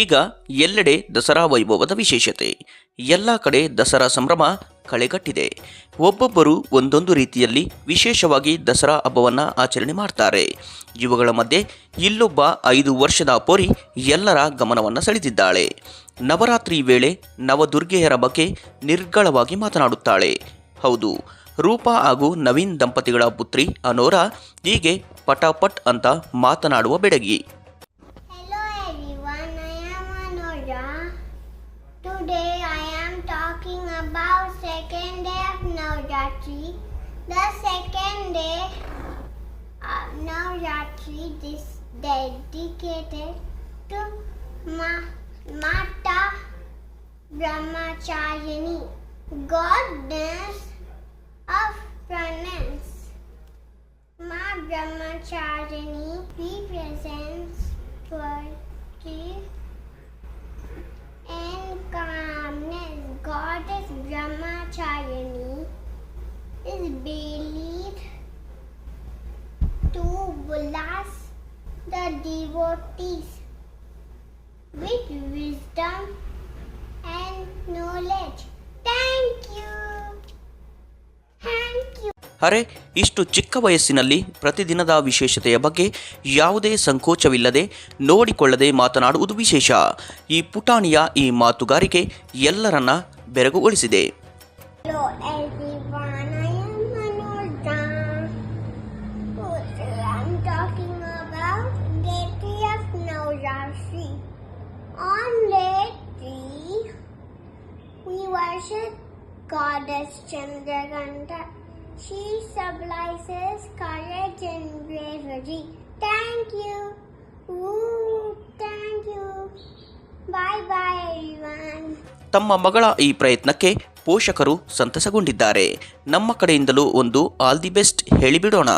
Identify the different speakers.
Speaker 1: ಈಗ ಎಲ್ಲೆಡೆ ದಸರಾ ವೈಭವದ ವಿಶೇಷತೆ. ಎಲ್ಲ ಕಡೆ ದಸರಾ ಸಂಭ್ರಮ ಕಳೆಗಟ್ಟಿದೆ. ಒಬ್ಬೊಬ್ಬರು ಒಂದೊಂದು ರೀತಿಯಲ್ಲಿ ವಿಶೇಷವಾಗಿ ದಸರಾ ಹಬ್ಬವನ್ನು ಆಚರಣೆ ಮಾಡ್ತಾರೆ. ಇವುಗಳ ಮಧ್ಯೆ ಇಲ್ಲೊಬ್ಬ ಐದು ವರ್ಷದ ಪೋರಿ ಎಲ್ಲರ ಗಮನವನ್ನು ಸೆಳೆದಿದ್ದಾಳೆ. ನವರಾತ್ರಿ ವೇಳೆ ನವದುರ್ಗೆಯರ ಬಗ್ಗೆ ನಿರ್ಗಳವಾಗಿ ಮಾತನಾಡುತ್ತಾಳೆ. ಹೌದು, ರೂಪಾ ಹಾಗೂ ನವೀನ್ ದಂಪತಿಗಳ ಪುತ್ರಿ ಅನೋರಾ ಹೀಗೆ ಪಟಾಪಟ್ ಅಂತ ಮಾತನಾಡುವ ಬೆಡಗಿ.
Speaker 2: The second day uh, of Navratri is dedicated to Ma- Mata Brahmachayani, goddess of penance. Ma Brahmachari represents purity and calmness. Goddess Brahmachari is believed to bless the devotees with wisdom and knowledge. Thank you. Thank you.
Speaker 1: ಅರೆ ಇಷ್ಟು ಚಿಕ್ಕ ವಯಸ್ಸಿನಲ್ಲಿ ಪ್ರತಿದಿನದ ವಿಶೇಷತೆಯ ಬಗ್ಗೆ ಯಾವುದೇ ಸಂಕೋಚವಿಲ್ಲದೆ ನೋಡಿಕೊಳ್ಳದೆ ಮಾತನಾಡುವುದು ವಿಶೇಷ ಈ ಪುಟಾಣಿಯ ಈ ಮಾತುಗಾರಿಕೆ ಎಲ್ಲರನ್ನ ಬೆರಗುಗೊಳಿಸಿದೆ
Speaker 2: worship Goddess Chandraganta. She symbolizes courage and bravery. Thank you. Ooh, thank you. Bye bye everyone.
Speaker 1: ತಮ್ಮ ಮಗಳ ಈ ಪ್ರಯತ್ನಕ್ಕೆ ಪೋಷಕರು ಸಂತಸಗೊಂಡಿದ್ದಾರೆ ನಮ್ಮ ಕಡೆಯಿಂದಲೂ ಒಂದು ಆಲ್ ದಿ ಬೆಸ್ಟ್ ಹೇಳಿಬಿಡೋಣ